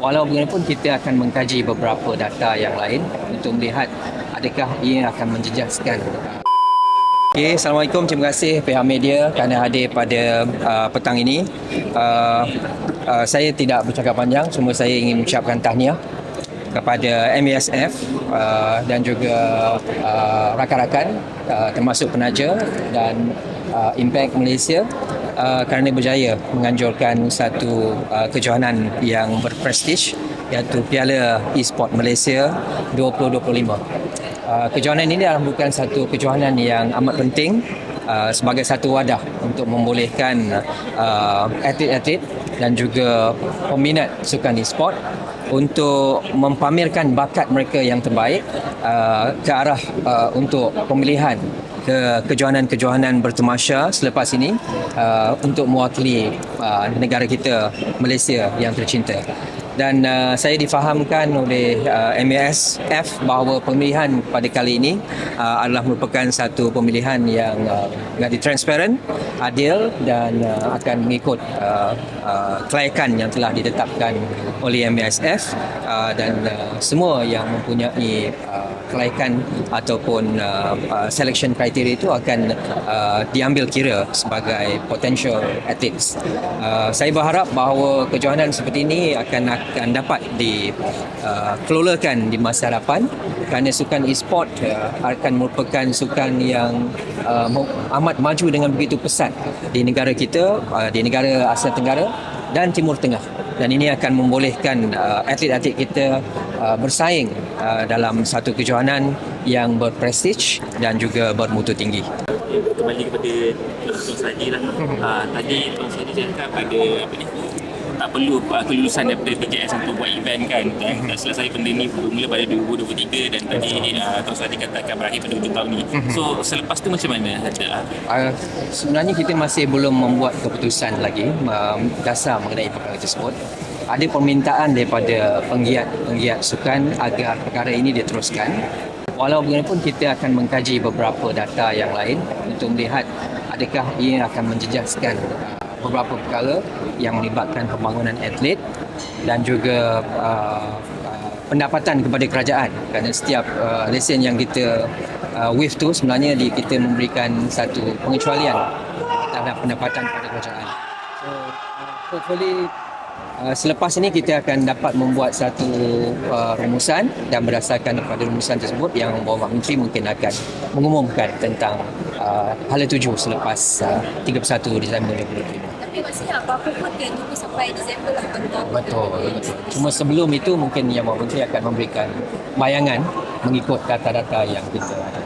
Walau bagaimanapun kita akan mengkaji beberapa data yang lain untuk melihat adakah ia akan menjejaskan Okay, Assalamualaikum. Terima kasih pihak media kerana hadir pada uh, petang ini. Uh, uh, saya tidak bercakap panjang, cuma saya ingin mengucapkan tahniah kepada MASF uh, dan juga uh, rakan-rakan uh, termasuk penaja dan uh, Impact Malaysia uh, kerana berjaya menganjurkan satu uh, kejohanan yang berprestij iaitu Piala Esport Malaysia 2025. Uh, kejohanan ini adalah bukan satu kejohanan yang amat penting uh, sebagai satu wadah untuk membolehkan uh, atlet-atlet dan juga peminat sukan e-sport untuk mempamerkan bakat mereka yang terbaik uh, ke arah uh, untuk pemilihan ke kejohanan-kejohanan bertemasya selepas ini uh, untuk mewakili uh, negara kita Malaysia yang tercinta. Dan uh, saya difahamkan oleh uh, MASF bahawa pemilihan pada kali ini uh, adalah merupakan satu pemilihan yang uh, menjadi transparent, adil dan uh, akan mengikut uh, uh, kelayakan yang telah ditetapkan oleh MASF uh, dan uh, semua yang mempunyai uh, kelayakan ataupun uh, uh, selection criteria itu akan uh, diambil kira sebagai potential athletes. Uh, saya berharap bahawa kejohanan seperti ini akan akan dapat dikelolakan uh, di masa hadapan kerana sukan e-sport uh, akan merupakan sukan yang uh, amat maju dengan begitu pesat di negara kita, uh, di negara Asia Tenggara dan Timur Tengah dan ini akan membolehkan uh, atlet-atlet kita uh, bersaing uh, dalam satu kejohanan yang berprestij dan juga bermutu tinggi. Kembali kepada Tuan Sadi lah. Uh, tadi Tuan Sadi cakap ada apa ni tak perlu uh, kelulusan daripada PJS untuk buat event kan. Dan tak selesai benda ni bermula pada 2023 dan tadi uh, Tuan Sadi katakan berakhir pada hujung tahun ni. So selepas tu macam mana ada uh, sebenarnya kita masih belum membuat keputusan lagi uh, dasar mengenai perkara tersebut ada permintaan daripada penggiat-penggiat sukan agar perkara ini diteruskan walau bagaimanapun kita akan mengkaji beberapa data yang lain untuk melihat adakah ia akan menjejaskan beberapa perkara yang melibatkan pembangunan atlet dan juga uh, uh, pendapatan kepada kerajaan kerana setiap uh, lesen yang kita uh, waive tu sebenarnya di, kita memberikan satu pengecualian terhadap pendapatan kepada kerajaan. So uh, hopefully Uh, selepas ini kita akan dapat membuat satu uh, rumusan dan berdasarkan kepada rumusan tersebut yang Bapak Menteri mungkin akan mengumumkan tentang uh, hala tuju selepas uh, 31 Disember 2025. Tapi maksudnya apa-apa pun dia tunggu sampai Disember lah betul. Betul. Cuma sebelum itu mungkin Yang Bapak Menteri akan memberikan bayangan mengikut data-data yang kita ada.